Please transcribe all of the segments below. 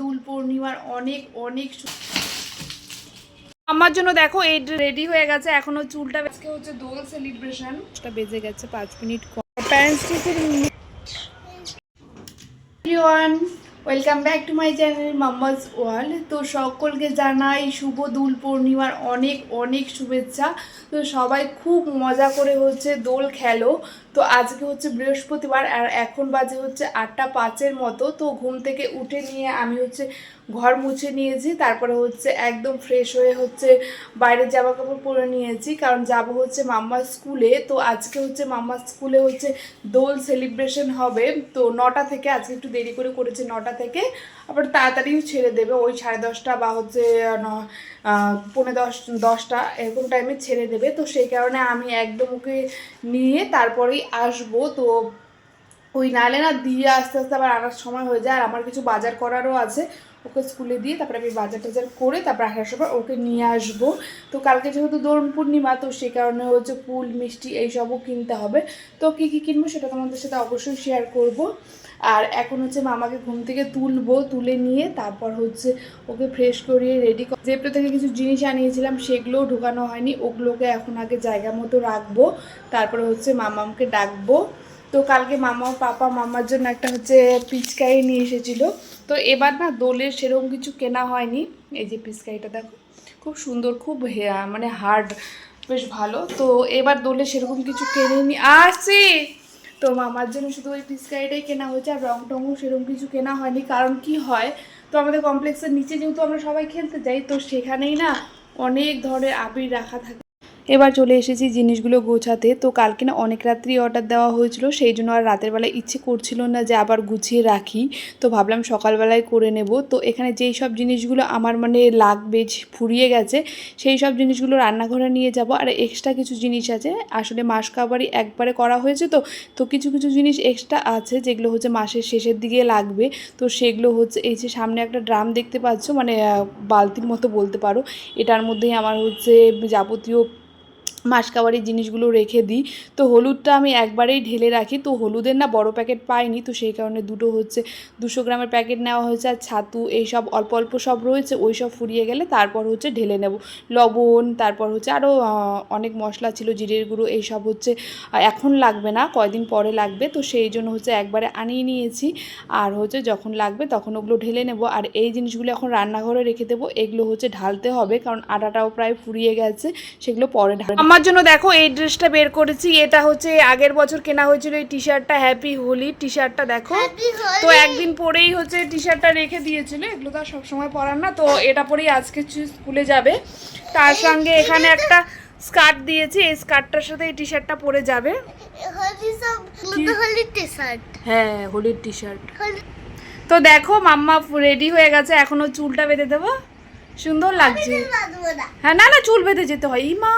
দোল পূর্ণিমার অনেক অনেক আমার জন্য দেখো এই রেডি হয়ে গেছে। এখনও চুলটা আজকে হচ্ছে দোল সেলিব্রেশন। বেজে গেছে পাঁচ minute parents everyone welcome back to my channel mamma's world তো সকলকে জানাই শুভ দোল পূর্ণিমার অনেক অনেক শুভেচ্ছা। তো সবাই খুব মজা করে হচ্ছে দোল খেলো। তো আজকে হচ্ছে বৃহস্পতিবার আর এখন বাজে হচ্ছে আটটা পাঁচের মতো। তো ঘুম থেকে উঠে নিয়ে আমি হচ্ছে ঘর মুছে নিয়েছি তারপরে হচ্ছে একদম ফ্রেশ হয়ে হচ্ছে বাইরের জামা কাপড় পরে নিয়েছি কারণ যাব হচ্ছে মাম্মার স্কুলে তো আজকে হচ্ছে মাম্মার স্কুলে হচ্ছে দোল সেলিব্রেশন হবে তো নটা থেকে আজকে একটু দেরি করে করেছে নটা থেকে আবার তাড়াতাড়িও ছেড়ে দেবে ওই সাড়ে দশটা বা হচ্ছে ন- আহ, পৌনে দশ দশটা এরকম টাইমে ছেড়ে দেবে তো সেই কারণে আমি একদম ওকে নিয়ে তারপরেই আসব তো ওই নালে না দিয়ে আস্তে আস্তে আবার আনার সময় হয়ে যায় আর আমার কিছু বাজার করারও আছে ওকে স্কুলে দিয়ে তারপরে আমি বাজার টাজার করে তারপর আসার সময় ওকে নিয়ে আসব। তো কালকে যেহেতু দোল পূর্ণিমা, তো সে কারণে হচ্ছে ফুল, মিষ্টি এইসবও কিনতে হবে। তো কী কী কিনবো সেটা তোমাদের সাথে অবশ্যই শেয়ার করব। আর এখন হচ্ছে মামাকে ঘুম থেকে তুলবো, তুলে নিয়ে তারপর হচ্ছে ওকে ফ্রেশ করিয়ে রেডি জেপটো থেকে কিছু জিনিস আনিয়েছিলাম সেগুলোও ঢোকানো হয়নি, ওগুলোকে এখন আগে জায়গা মতো রাখব। তারপরে হচ্ছে মামামকে ডাকবো। তো কালকে মামা, পাপা, মামার জন্য একটা হচ্ছে পিচকারি নিয়ে এসেছিল। তো এবার না দোলের সেরকম কিছু কেনা হয়নি। এই যে পিচকারিটা দেখো, খুব সুন্দর, খুব মানে হার্ড বেশ ভালো। তো এবার দোলে সেরকম কিছু কেনেনি। আসছি! তো মামার জন্য শুধু ওই পিচকারিটাই কেনা হয়েছে, আর রং টংও সেরকম কিছু কেনা হয়নি। কারণ কি হয়, তো আমাদের কমপ্লেক্সের নিচে যেহেতু আমরা সবাই খেলতে যাই, তো সেখানেই না অনেক ধরনের আবির রাখা থাকে। এবার চলে এসেছি জিনিসগুলো গোছাতে। তো কালকে না অনেক রাত্রি অর্ডার দেওয়া হয়েছিল, সেই জন্য আর রাতের বেলায় ইচ্ছে করছিল না যে আবার গুছিয়ে রাখি। তো ভাবলাম সকালবেলায় করে নেব। তো এখানে যেই সব জিনিসগুলো আমার মানে লাগবে ফুরিয়ে গেছে, সেই সব জিনিসগুলো রান্নাঘরে নিয়ে যাব। আর এক্সট্রা কিছু জিনিস আছে, আসলে মাস কাবারই একবারে করা হয়েছে তো তো কিছু কিছু জিনিস এক্সট্রা আছে যেগুলো হচ্ছে মাসের শেষের দিকে লাগবে। তো সেগুলো হচ্ছে এই যে সামনে একটা ড্রাম দেখতে পাচ্ছ মানে বালতির মতো বলতে পারো। এটার মধ্যেই আমার হচ্ছে যাবতীয় মাসকাবারির জিনিসগুলো রেখে দিই। তো হলুদটা আমি একবারেই ঢেলে রাখি। তো হলুদের না বড় প্যাকেট পাইনি। তো সেই কারণে দুটো হচ্ছে। দুশো গ্রামের প্যাকেট নেওয়া হয়েছে আর ছাতু এইসব অল্প অল্প সব রয়েছে, ওই সব ফুরিয়ে গেলে তারপর হচ্ছে ঢেলে নেব। লবণ, তারপর হচ্ছে আরও অনেক মশলা ছিল, জিরের গুঁড়ো এইসব হচ্ছে এখন লাগবে না, কয়দিন পরে লাগবে। তো সেই জন্য হচ্ছে একবারে আনিয়ে নিয়েছি। আর হচ্ছে যখন লাগবে তখন ওগুলো ঢেলে নেব। আর এই জিনিসগুলো এখন রান্নাঘরে রেখে দেবো। এগুলো হচ্ছে ঢালতে হবে, কারণ আটাটাও প্রায় ফুরিয়ে গেছে, সেগুলো পরে ঢাল আমার জন্য দেখো এই ড্রেসটা বের করেছি। এটা হচ্ছে আগের বছর কেনা হয়েছিল এই টি শার্টটা হ্যাপি হোলি টি শার্টটা দেখো তো একদিন পরেই হচ্ছে টি শার্টটা রেখে দিয়েছিল। এগুলো তো আর সবসময় পরার না তো এটা পরেই আজকে স্কুলে যাবে। তার সঙ্গে এখানে একটা স্কার্ট দিয়েছি এই স্কার্টটার সাথে এই টি শার্টটা পরে যাবে। হ্যাঁ হোলির টি শার্ট তো দেখো মাম্মা রেডি হয়ে গেছে এখনও চুলটা বেঁধে দেবো। সুন্দর লাগছে। হ্যাঁ না না চুল বেঁধে যেতে হয়। ই মা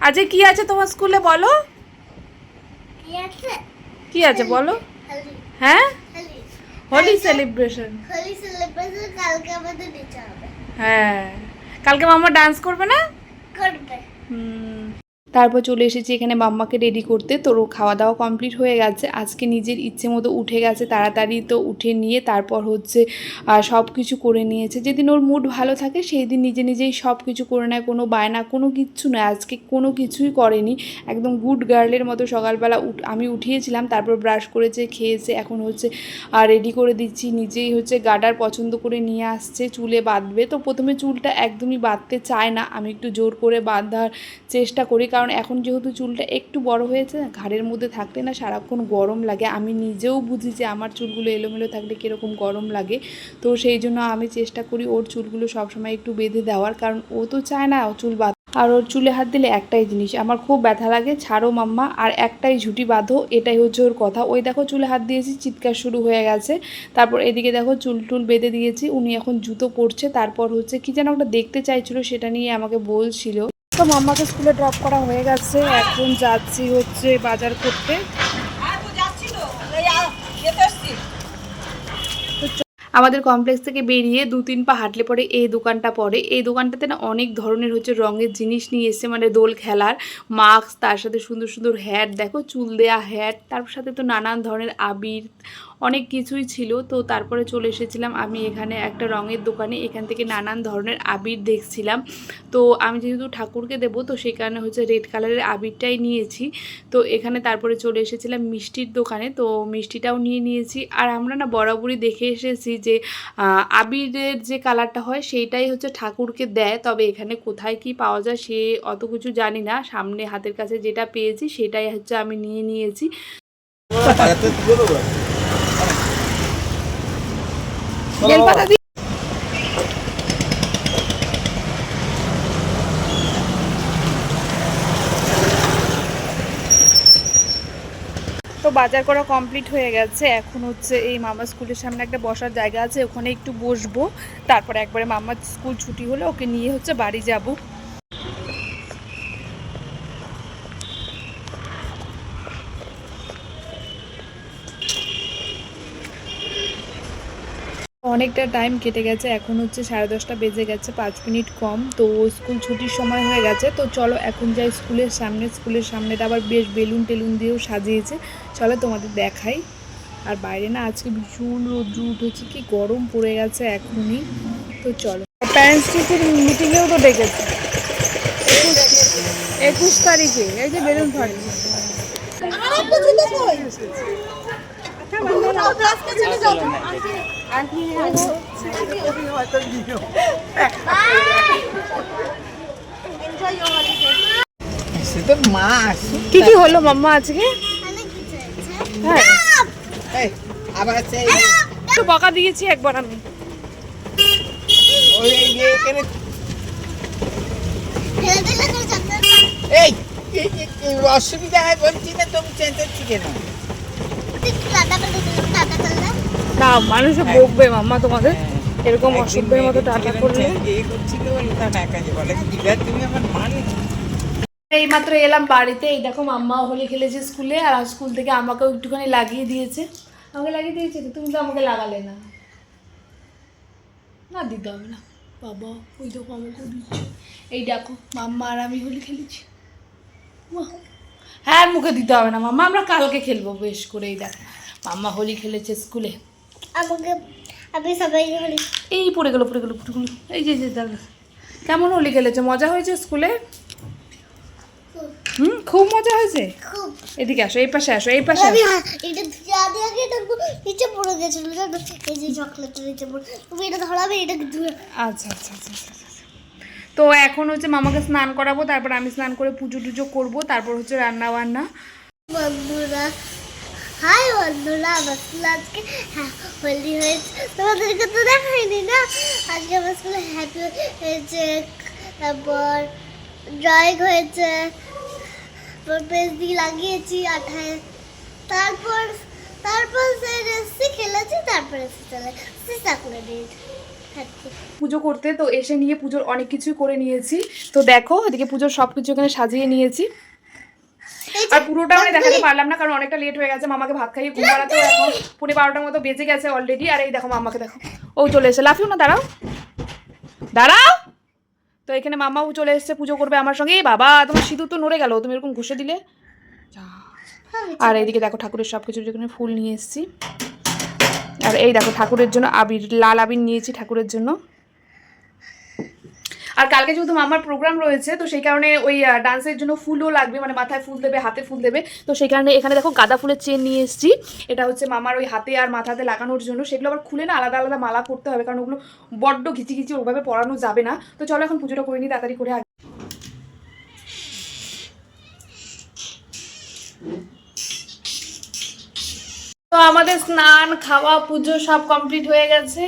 আজকে কি আছে তোমার স্কুলে বলো? কি আছে? কি আছে বলো? হ্যাঁ? হোলি। হোলি সেলিব্রেশন হোলি সেলিব্রেশন কালকে আমাদের নিচে হবে। হ্যাঁ। কালকে মামা ডান্স করবে না? করবে। হুম। তারপর চলে এসেছি এখানে মাম্মাকে রেডি করতে। তোর খাওয়া দাওয়া কমপ্লিট হয়ে গেছে। আজকে নিজের ইচ্ছে মতো উঠে গেছে, তাড়াতাড়ি তো উঠে নিয়ে তারপর হচ্ছে সব কিছু করে নিয়েছে। যেদিন ওর মুড ভালো থাকে সেই দিন নিজে নিজেই সব কিছু করে নেয়। কোনো বায়না, কোনো কিচ্ছু নয়। আজকে কোনো কিছুই করেনি। একদম গুড গার্লের মতো সকালবেলা আমি উঠিয়েছিলাম, তারপর ব্রাশ করেছে, খেয়েছে। এখন হচ্ছে রেডি করে দিচ্ছি। নিজেই হচ্ছে গার্ডার পছন্দ করে নিয়ে আসছে, চুলে বাঁধবে। তো প্রথমে চুলটা একদমই বাঁধতে চায় না। আমি একটু জোর করে বাঁধার চেষ্টা করি। কারণ এখন যেহেতু চুলটা একটু বড় হয়েছে, ঘাড়ের মধ্যে থাকলে না সারাক্ষণ গরম লাগে। আমি নিজেও বুঝি যে আমার চুলগুলো এলোমেলো থাকলে কীরকম গরম লাগে। তো সেই জন্য আমি চেষ্টা করি ওর চুলগুলো সবসময় একটু বেঁধে দেওয়ার, কারণ ও তো চায় না চুল বাঁধ। আর ওর চুলে হাত দিলে একটাই জিনিস, আমার খুব ব্যথা লাগে, ছাড়ো মাম্মা, আর একটাই ঝুটি বাঁধো, এটাই হচ্ছে ওর কথা। ওই দেখো চুলে হাত দিয়েছি, চিৎকার শুরু হয়ে গেছে। তারপর এদিকে দেখো চুল টুল বেঁধে দিয়েছি, উনি এখন জুতো পরছে, তারপর হচ্ছে কি যেন ওটা দেখতে চাইছিল, সেটা নিয়ে আমাকে বলছিল। তো মাম্মাকে স্কুলে ড্রপ করা হয়ে গেছে। এখন যাচ্ছি হচ্ছে বাজার করতে। আমাদের কমপ্লেক্স থেকে বেরিয়ে দু তিন পা হাঁটলে পরে এই দোকানটা পড়ে। এই দোকানটাতে না অনেক ধরনের হচ্ছে রঙের জিনিস নিয়ে এসছে মানে দোল খেলার মাস্ক, তার সাথে সুন্দর সুন্দর হ্যাট দেখো চুল দেয়া হ্যাট তার সাথে তো নানান ধরনের আবির অনেক কিছুই ছিল। তো তারপরে চলে এসেছিলাম আমি এখানে একটা রঙের দোকানে। এখান থেকে নানান ধরনের আবির দেখছিলাম। তো আমি যেহেতু ঠাকুরকে দেবো, তো সেই কারণে হচ্ছে রেড কালারের আবিরটাই নিয়েছি। তো এখানে তারপরে চলে এসেছিলাম মিষ্টির দোকানে। তো মিষ্টিটাও নিয়ে নিয়েছি। আর আমরা না বরাবরই দেখে এসেছি যে আবিরের যে কালারটা হয় সেইটাই হচ্ছে ঠাকুরকে দেয়। তবে এখানে কোথায় কি পাওয়া যায় সে অত কিছু জানি না। সামনে হাতের কাছে যেটা পেয়েছি সেটাই হচ্ছে আমি নিয়ে নিয়েছি। বেলপাতা দি- তো বাজার করা কমপ্লিট হয়ে গেছে। এখন হচ্ছে এই মামা স্কুলের সামনে একটা বসার জায়গা আছে ওখানে একটু বসবো। তারপরে একবারে মামার স্কুল ছুটি হলে ওকে নিয়ে হচ্ছে বাড়ি যাব। অনেকটা টাইম কেটে গেছে এখন হচ্ছে সাড়ে দশটা বেজে গেছে পাঁচ মিনিট কম। তো স্কুল ছুটির সময় হয়ে গেছে তো চলো এখন যাই স্কুলের সামনে। স্কুলের সামনেটা আবার বেশ বেলুন টেলুন দিয়েও সাজিয়েছে। চলো তোমাদের দেখাই। আর বাইরে না আজকে ভীষণ রোদ্র উঠেছে কি গরম পড়ে গেছে এখনই। তো চলো। প্যারেন্টস টিচার মিটিংয়েও তো ডেকেছে। একুশ তারিখে এই যে বেলুন ফাটছে কি কি হলো মাম্মা আজকে? হ্যাঁ। একটু বকা দিয়েছি একবার আমি। এই অসুবিধা হয় বলছি না, তুমি চেঁচাচ্ছি কেন তুই টাটা করে দিলে টাটা করলে না মানুষে বকবে মাম্মা তোমাদের। এরকম অসভ্যের মতো টাটা করলে? এই মান এইমাত্র এলাম বাড়িতে। এই দেখো মাম্মা হোলি খেলেছে স্কুলে আর স্কুল থেকে আমাকেও একটুখানি লাগিয়ে দিয়েছে। আমাকে লাগিয়ে দিয়েছে তো? তুমি তো আমাকে লাগালে না। না দিতে হবে না। বাবা ওই দেখো আমাকেও দিচ্ছে। এই দেখো মাম্মা আর আমি হোলি খেলেছি। বাহ। হ্যাঁ মুখে দিতে হবে না মাম্মা। আমরা কালকে খেলব বেশ করে এই দেখো। মাম্মা হোলি খেলেছে স্কুলে। আমাকে আমি সবাই বলি এই পড়ে গেলো পড়ে গেলো পড়ে গেলো। এই যে যে দাদা কেমন হোলি খেলেছে? মজা হয়েছে স্কুলে? হুম খুব মজা হয়েছে? এদিকে আসো এই পাশে আসো এই পাশে আসো। এটা আগে আগে এটা নিচে পড়ে গেছিল এই যে চকলেটটা নিচে পড়ে। তুমি এটা ধরাবে এটা আচ্ছা আচ্ছা আচ্ছা আচ্ছা, আচ্ছা। তো এখন হচ্ছে মামাকে স্নান করাবো তারপর আমি স্নান করে পুজো টুজো করব তারপর হচ্ছে রান্না বান্না বন্ধুরা হাই বন্ধুরা আমার স্কুলে আজকে হ্যাঁ, হোলি হয়েছে তোমাদেরকে তো দেখাইনি না? আজকে আমার স্কুলে হ্যাপি হয়েছে তারপর ড্রয়িং হয়েছে তারপর পেজ লাগিয়েছি আঠায় তারপর তারপর সেই রেসি খেলেছি তারপরে এসে চলে সে চাকলে দিয়ে খাচ্ছি পুজো করতে তো এসে নিয়ে পুজোর অনেক কিছুই করে নিয়েছি। তো দেখো এদিকে পুজোর সব কিছু এখানে সাজিয়ে নিয়েছি। আর পুরোটা আমি দেখাতে পারলাম না কারণ অনেকটা লেট হয়ে গেছে। মামাকে ভাত খাইয়ে ঘুম পাড়াতে এখন। পুনে বারোটার মতো বেজে গেছে অলরেডি আর এই দেখো মামাকে দেখো। ও চলে এসে লাফিও না দাঁড়াও। দাঁড়াও। তো এখানে মামাও চলে এসেছে পুজো করবে আমার সঙ্গে। এই বাবা তোমার সিঁদুর তো নড়ে গেল তুমি এরকম ঘষে দিলে। যা। আর এইদিকে দেখো ঠাকুরের সব কিছু যেখানে ফুল নিয়ে এসেছি। আর এই দেখো ঠাকুরের জন্য আবির, লাল আবির নিয়েছি ঠাকুরের জন্য। আর কালকে যেহেতু মামার প্রোগ্রাম রয়েছে, তো সেই কারণে ওই ডান্সের জন্য ফুলও লাগবে মানে মাথায় ফুল দেবে, হাতে ফুল দেবে। তো সেই কারণে এখানে দেখো গাঁদা ফুলের চেন নিয়ে এসেছি। এটা হচ্ছে মামার ওই হাতে আর মাথাতে লাগানোর জন্য। সেগুলো আবার খুলে না, আলাদা আলাদা মালা করতে হবে, কারণ ওগুলো বড্ড ঘিচি ঘিচি ওভাবে পরানো যাবে না। তো চলো এখন পুজোটা করে নিই, তাড়াতাড়ি করে তো আমাদের স্নান খাওয়া পুজো সব কমপ্লিট হয়ে গেছে।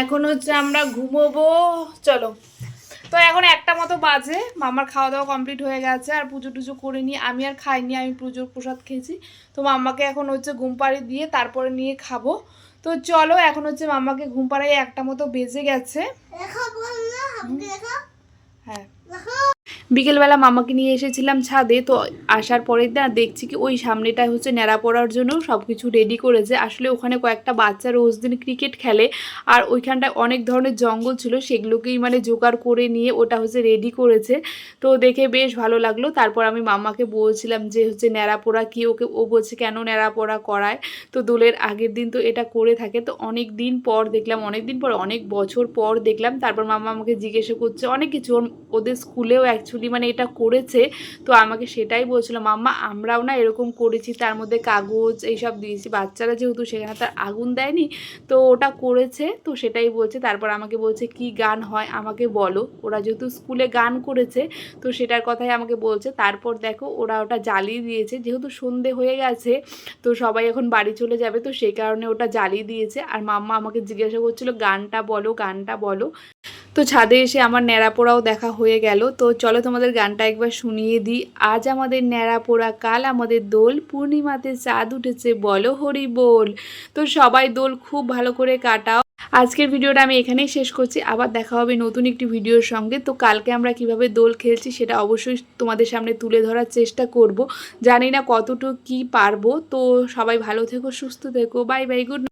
এখন হচ্ছে আমরা ঘুমোবো। চলো। তো এখন একটা মতো বাজে। মামার খাওয়া দাওয়া কমপ্লিট হয়ে গেছে আর পুজো টুজো করে নিয়ে আমি আর খাইনি আমি পুজোর প্রসাদ খেয়েছি। তো মাম্মাকে এখন হচ্ছে ঘুম পাড়ি দিয়ে তারপরে নিয়ে খাব। তো চলো এখন হচ্ছে মাম্মাকে ঘুম পাড়াই একটা মতো বেজে গেছে। হ্যাঁ। বিকেলবেলা মামাকে নিয়ে এসেছিলাম ছাদে, তো আসার পরে না দেখছি কি ওই সামনেটায় হচ্ছে ন্যাড়া পড়ার জন্য সব কিছু রেডি করেছে। আসলে ওখানে কয়েকটা বাচ্চা রোজ দিন ক্রিকেট খেলে, আর ওইখানটায় অনেক ধরনের জঙ্গল ছিল, সেগুলোকেই মানে জোগাড় করে নিয়ে ওটা হচ্ছে রেডি করেছে। তো দেখে বেশ ভালো লাগল। তারপর আমি মামাকে বলছিলাম যে হচ্ছে ন্যাড়া পোড়া কী ওকে, ও বলছে কেন ন্যাড়া পোড়া করায়? তো দোলের আগের দিন তো এটা করে থাকে। তো অনেক দিন পর দেখলাম, অনেক দিন পর, অনেক বছর পর দেখলাম। তারপর মামা আমাকে জিজ্ঞাসা করছে, অনেক কিছু ওদের স্কুলেও অ্যাকচুয়ালি মানে এটা করেছে, তো আমাকে সেটাই বলছিল, মাম্মা, আমরাও না এরকম করেছি, তার মধ্যে কাগজ, এইসব দিয়েছি বাচ্চারা যেহেতু সেখানে তার আগুন দেয়নি, তো ওটা করেছে, তো সেটাই বলছে, তারপর আমাকে বলছে, কি গান হয় আমাকে বলো। ওরা যেহেতু স্কুলে গান করেছে, তো সেটার কথাই আমাকে বলছে, তারপর দেখো ওরা ওটা জ্বালিয়ে দিয়েছে, যেহেতু সন্ধে হয়ে গেছে, তো সবাই এখন বাড়ি চলে যাবে, তো সেই কারণে ওটা জ্বালিয়ে দিয়েছে, আর মাম্মা আমাকে জিজ্ঞাসা করছিল, গানটা বলো গানটা বলো। তো ছাদে এসে আমার ন্যাড়া পোড়াও দেখা হয়ে গেল, তো চলো তোমাদের গানটা একবার শুনিয়ে দিই। আজ আমাদের ন্যাড়া পোড়া, কাল আমাদের দোল, পূর্ণিমাতে চাঁদ উঠেছে, বলো হরি বল। তো সবাই দোল খুব ভালো করে কাটাও। আজকের ভিডিওটা আমি এখানেই শেষ করছি। আবার দেখা হবে নতুন একটি ভিডিওর সঙ্গে। তো কালকে আমরা কীভাবে দোল খেলছি সেটা অবশ্যই তোমাদের সামনে তুলে ধরার চেষ্টা করব। জানি না কতটুকু কি পারব। তো সবাই ভালো থেকো, সুস্থ থেকো। Bye bye, good